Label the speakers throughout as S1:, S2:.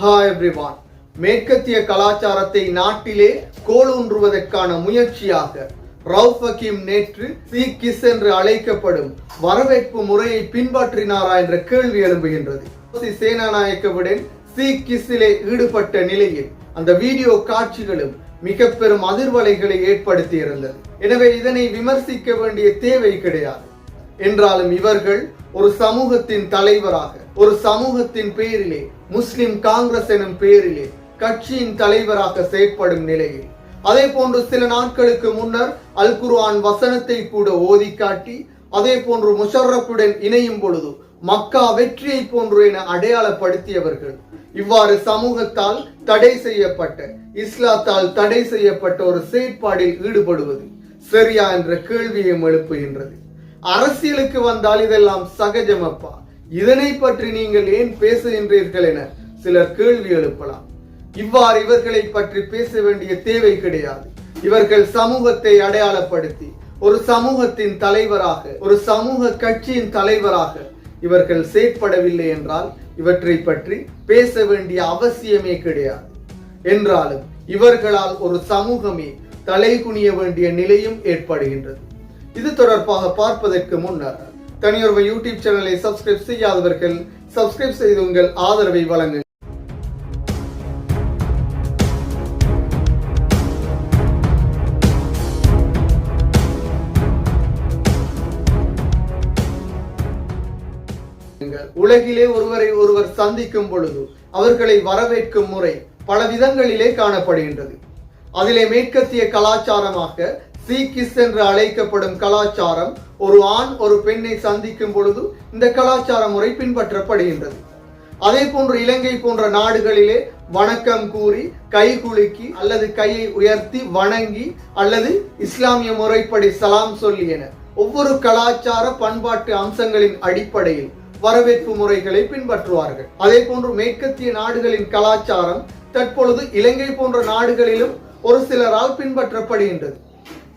S1: Hi everyone மேற்கத்திய கலாச்சாரத்தை நாட்டிலே கோலூன்றுவதற்கான முயற்சியாக ரவுஃப் ஹக்கீம் நேற்று சீக்கிஸ் என்று அழைக்கப்படும் வரவேற்பு முறையை பின்பற்றினாரா என்ற கேள்வி எழும்புகின்றது. சி சேனாநாயக்கவுடன் ஈடுபட்ட நிலையில் அந்த வீடியோ காட்சிகளும் மிக பெரும் அதிர்வலைகளை ஏற்படுத்தி இருந்தது எனவே இதனை விமர்சிக்க வேண்டிய தேவை கிடையாது. என்றாலும் இவர்கள் ஒரு சமூகத்தின் தலைவராக ஒரு சமூகத்தின் பெயரிலே முஸ்லிம் காங்கிரஸ் எனும் பெயரிலே கட்சியின் தலைவராக செயற்படும் நிலையில். அதே போன்று சில நாட்களுக்கு முன்னர் அல் குர்ஆன் வசனத்தை கூட ஓதி காட்டி அதே போன்று முஷர்ரஃபுடன் இணையும் பொழுது மக்கா வெற்றியை போன்று என அடையாளப்படுத்தியவர்கள். இவ்வாறு சமூகத்தால் தடை செய்யப்பட்ட இஸ்லாத்தால் தடை செய்யப்பட்ட ஒரு செயற்பாடில் ஈடுபடுவது சரியா என்ற கேள்வியும் எழுப்புகின்றது. அரசியலுக்கு வந்தால் இதெல்லாம் சகஜமப்பா? இதனை பற்றி நீங்கள் ஏன் பேசுகின்றீர்கள் என சிலர் கேள்வி எழுப்பலாம். இவ்வாறு இவர்களை பற்றி பேச வேண்டிய தேவை கிடையாது. இவர்கள் சமூகத்தை அடையாளப்படுத்தி ஒரு சமூகத்தின் தலைவராக ஒரு சமூக கட்சியின் தலைவராக இவர்கள் செயற்படவில்லை என்றால் இவற்றை பற்றி பேச வேண்டிய அவசியமே கிடையாது. என்றாலும் இவர்களால் ஒரு சமூகமே தலைகுனிய வேண்டிய நிலையும் ஏற்படுகின்றது. இது தொடர்பாக பார்ப்பதற்கு முன்னர் தனியொருவ யூடியூப் சேனலை சப்ஸ்கிரைப் செய்யாதவர்கள் சப்ஸ்கிரைப் செய்து உங்கள் ஆதரவை வழங்குங்கள் உலகிலே ஒருவரை ஒருவர் சந்திக்கும் பொழுது அவர்களை வரவேற்கும் முறை பல விதங்களிலே காணப்படுகின்றது. அதிலே மேற்கத்திய கலாச்சாரமாக சீக்கிஸ் என்று அழைக்கப்படும் கலாச்சாரம் ஒரு ஆண் ஒரு பெண்ணை சந்திக்கும் பொழுது இந்த கலாச்சார முறை பின்பற்றப்படுகின்றது. அதே போன்று இலங்கை போன்ற நாடுகளிலே வணக்கம் கூறி கை குலுக்கி அல்லது கையை உயர்த்தி வணங்கி அல்லது இஸ்லாமிய முறைப்படி சலாம் சொல்லி என ஒவ்வொரு கலாச்சார பண்பாட்டு அம்சங்களின் அடிப்படையில் வரவேற்பு முறைகளை பின்பற்றுவார்கள். அதே போன்று மேற்கத்திய நாடுகளின் கலாச்சாரம் தற்பொழுது இலங்கை போன்ற நாடுகளிலும் ஒரு சிலரால் பின்பற்றப்படுகின்றது.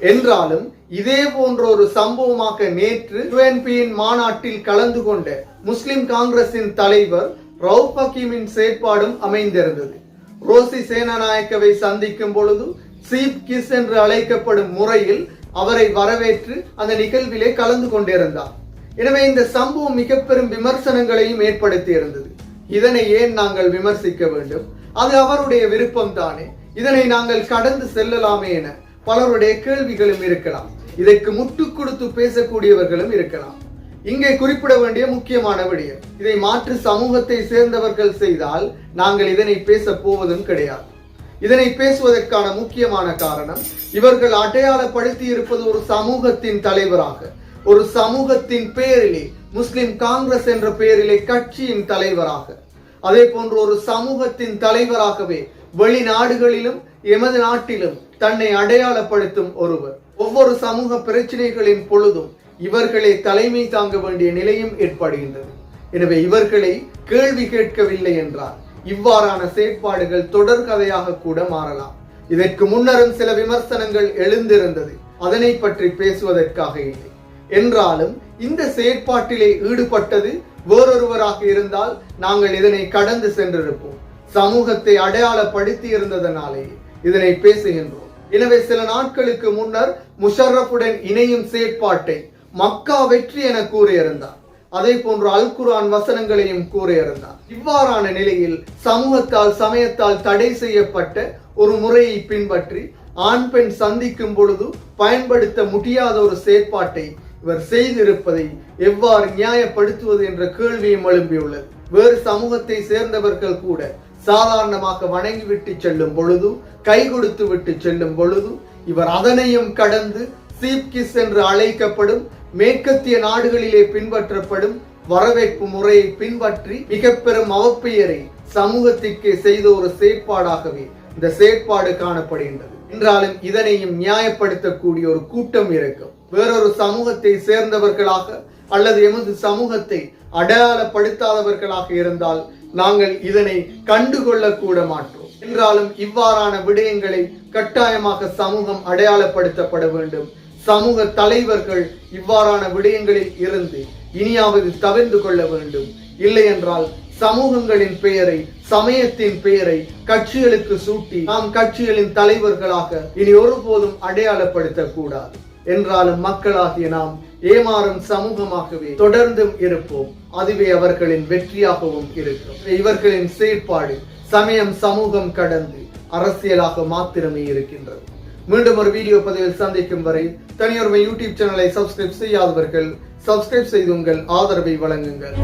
S1: என்றாலும் இதே போன்ற ஒரு சம்பவமாக நேற்று யுஎன்பியின் மாநாட்டில் கலந்து கொண்ட முஸ்லிம் காங்கிரசின் தலைவர் ரவுப் ஹக்கீமின் செயற்பாடும் அமைந்திருந்தது. ரோசி சேனநாயக்கவை சந்திக்கும் பொழுது சீப் கிஸ் என்று அழைக்கப்படும் முறையில் அவரை வரவேற்று அந்த நிகழ்விலே கலந்து கொண்டிருந்தார். எனவே இந்த சம்பவம் மிக பெரும் விமர்சனங்களையும் ஏற்படுத்தி இருந்தது இதனை ஏன் நாங்கள் விமர்சிக்க வேண்டும்? அது அவருடைய விருப்பம் தானே இதனை நாங்கள் கடந்து செல்லலாமே என பலருடைய கேள்விகளும் இருக்கலாம். இதற்கு முட்டு கொடுத்து பேசக்கூடியவர்களும் இருக்கலாம். இங்கே குறிப்பிட வேண்டிய முக்கியமான விடயம் இதை மாற்று சமூகத்தை சேர்ந்தவர்கள் செய்தால் நாங்கள் இதனை பேச போவதும் கிடையாது. இதனை பேசுவதற்கான முக்கியமான காரணம் இவர்கள் அடையாளப்படுத்தி இருப்பது ஒரு சமூகத்தின் தலைவராக ஒரு சமூகத்தின் பெயரிலே முஸ்லிம் காங்கிரஸ் என்ற பெயரிலே கட்சியின் தலைவராக. அதே போன்று ஒரு சமூகத்தின் தலைவராகவே வெளிநாடுகளிலும் எமது நாட்டிலும் தன்னை அடையாளப்படுத்தும் ஒருவர். ஒவ்வொரு சமூக பிரச்சனைகளின் பொழுதும் இவர்களே தலைமை தாங்க வேண்டிய நிலையும் ஏற்படுகின்றது. எனவே இவர்களை கேள்வி கேட்கவில்லை என்றால் இவ்வாறான செயற்பாடுகள் தொடர்கதையாக கூட மாறலாம். இதற்கு முன்னரும் சில விமர்சனங்கள் எழுந்திருந்தது. அதனை பற்றி பேசுவதற்காக இல்லை. என்றாலும் இந்த செயற்பாட்டிலே ஈடுபட்டது வேறொருவராக இருந்தால் நாங்கள் இதனை கடந்து சென்றிருப்போம். சமூகத்தை அடையாளப்படுத்தி இருந்ததனாலேயே இதனை பேசுகின்றோம். எனவே சில நாட்களுக்கு முன்னர் முஷர்ரஃபுடன் இணையும் செயற்பாட்டை மக்கா வெற்றி என கூறியிருந்தார். அதே போன்று அல் குரான் வசனங்களையும் கூறியிருந்தார். இவ்வாறான நிலையில் சமூகத்தால் சமயத்தால் தடை செய்யப்பட்ட ஒரு முறையை பின்பற்றி ஆண் பெண் சந்திக்கும் பொழுது பயன்படுத்த முடியாத ஒரு செயற்பாட்டை இவர் செய்திருப்பதை எவ்வாறு நியாயப்படுத்துவது என்ற கேள்வியும் எழும்பியுள்ளது. வேறு சமூகத்தை சேர்ந்தவர்கள் கூட சாதாரணமாக வணங்கிவிட்டு செல்லும் பொழுது கை கொடுத்து விட்டு செல்லும் பொழுது இவர் அதனையும் கடந்து சீப்கிஸ் என்று அழைக்கப்படும் மேற்கத்திய நாடுகளிலே பின்பற்றப்படும் வரவேற்பு முறையை பின்பற்றி மிக பெரும் அவப்பெயரை சமூகத்திற்கு செய்த ஒரு செயற்பாடாகவே இந்த செயற்பாடு காணப்படுகின்றது. என்றாலும் இதனையும் நியாயப்படுத்தக்கூடிய ஒரு கூட்டம் இருக்கும். வேறொரு சமூகத்தை சேர்ந்தவர்களாக அல்லது எமது சமூகத்தை அடையாளப்படுத்தாதவர்களாக இருந்தால் நாங்கள் இதனை கண்டுகொள்ள கூட மாட்டோம் என்றாலும் இவ்வாறான விடயங்களை கட்டாயமாக சமூகம் அடையாளப்படுத்தப்பட வேண்டும். சமூக தலைவர்கள் இவ்வாறான விடயங்களில் இருந்து இனியாவது தவிர்ந்து கொள்ள வேண்டும். இல்லை என்றால் சமூகங்களின் பெயரை சமயத்தின் பெயரை கட்சிகளுக்கு சூட்டி நாம் கட்சிகளின் தலைவர்களாக இனி ஒருபோதும் அடையாளப்படுத்தக் கூடாது என்றாலும் மக்களாகிய நாம் ஏமாறும் சமூகமாகவே தொடர்ந்தும் இருப்போம். அதுவே அவர்களின் வெற்றியாகவும் இருக்கும். இவர்களின் செயற்பாடு சமயம் சமூகம் கடந்து அரசியலாக மாத்திரமே இருக்கின்றது. மீண்டும் ஒரு வீடியோ பதிவில் சந்திக்கும் வரை தனியொருமை யூடியூப் சேனலை சப்ஸ்கிரைப் செய்யாதவர்கள் சப்ஸ்கிரைப் செய்து உங்கள் ஆதரவை வழங்குங்கள்.